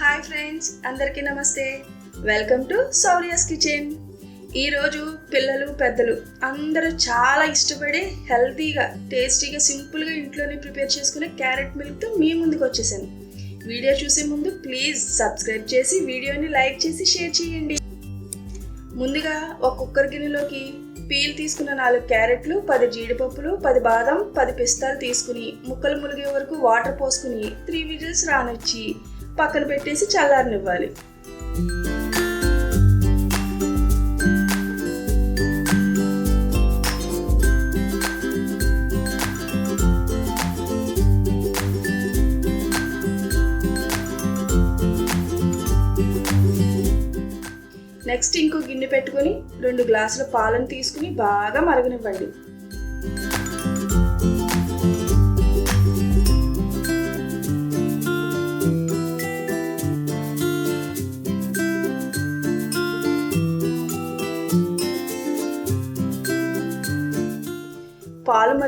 Hi friends అందరికీ నమస్తే. Welcome to సౌర్యాస్ kitchen ఈరోజు పిల్లలు పెద్దలు అందరూ చాలా ఇష్టపడి హెల్తీగా టేస్టీగా సింపుల్గా ఇంట్లోనే ప్రిపేర్ చేసుకునే క్యారెట్ మిల్క్తో మీ ముందుకు వచ్చేసాను. వీడియో చూసే ముందు ప్లీజ్ సబ్స్క్రైబ్ చేసి వీడియోని లైక్ చేసి షేర్ చేయండి. ముందుగా ఒక కుక్కర్ గిన్నెలోకి పీల్ తీసుకున్న నాలుగు క్యారెట్లు పది జీడిపప్పులు పది బాదం పది పిస్తాలు తీసుకుని ముక్కలు ములిగే వరకు వాటర్ పోసుకుని త్రీ విజిల్స్ రానిచ్చి పక్కన పెట్టేసి చల్లారనివ్వాలి. నెక్స్ట్ ఇంకో గిన్నె పెట్టుకొని రెండు గ్లాసుల పాలను తీసుకుని బాగా మరగనివ్వండి.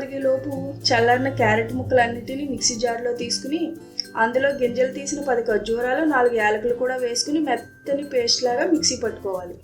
మరిగేలోపు చల్లన్న క్యారెట్ ముక్కలన్నిటిని మిక్సీ జార్లో తీసుకుని అందులో గింజలు తీసిన పది ఖర్జూరాలు నాలుగు యాలకులు కూడా వేసుకుని మెత్తని పేస్ట్ లాగా మిక్సీ పట్టుకోవాలి.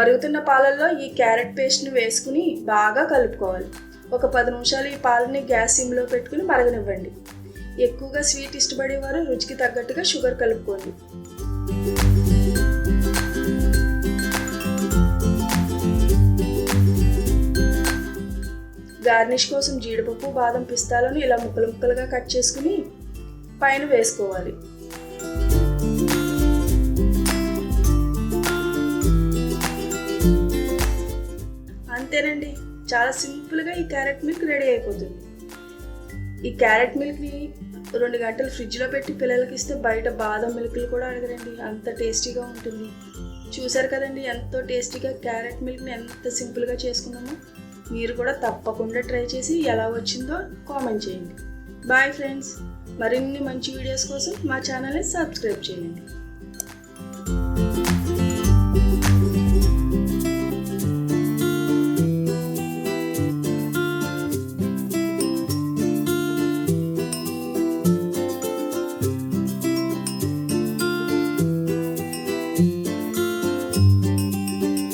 మరుగుతున్న పాలల్లో ఈ క్యారెట్ పేస్ట్ని వేసుకుని బాగా కలుపుకోవాలి. ఒక పది నిమిషాలు ఈ పాలని గ్యాస్ సిమ్లో పెట్టుకుని మరగనివ్వండి. ఎక్కువగా స్వీట్ ఇష్టపడేవారు రుచికి తగ్గట్టుగా షుగర్ కలుపుకోండి. గార్నిష్ కోసం జీడిపప్పు బాదం పిస్తాలను ఇలా ముక్కలు ముక్కలుగా కట్ చేసుకుని పైన వేసుకోవాలి. అంతేనండి చాలా సింపుల్గా ఈ క్యారెట్ మిల్క్ రెడీ అయిపోతుంది. ఈ క్యారెట్ మిల్క్ని రెండు గంటలు ఫ్రిడ్జ్లో పెట్టి పిల్లలకి ఇస్తే బయట బాదం మిల్క్లు కూడా అడగరండి. అంత టేస్టీగా ఉంటుంది. చూసారు కదండి ఎంతో టేస్టీగా క్యారెట్ మిల్క్ని ఎంత సింపుల్గా చేసుకున్నామో. మీరు కూడా తప్పకుండా ట్రై చేసి ఎలా వచ్చిందో కామెంట్ చేయండి. Bye friends. మరిన్ని మంచి వీడియోస్ కోసం మా ఛానల్ని సబ్స్క్రైబ్ చేయండి.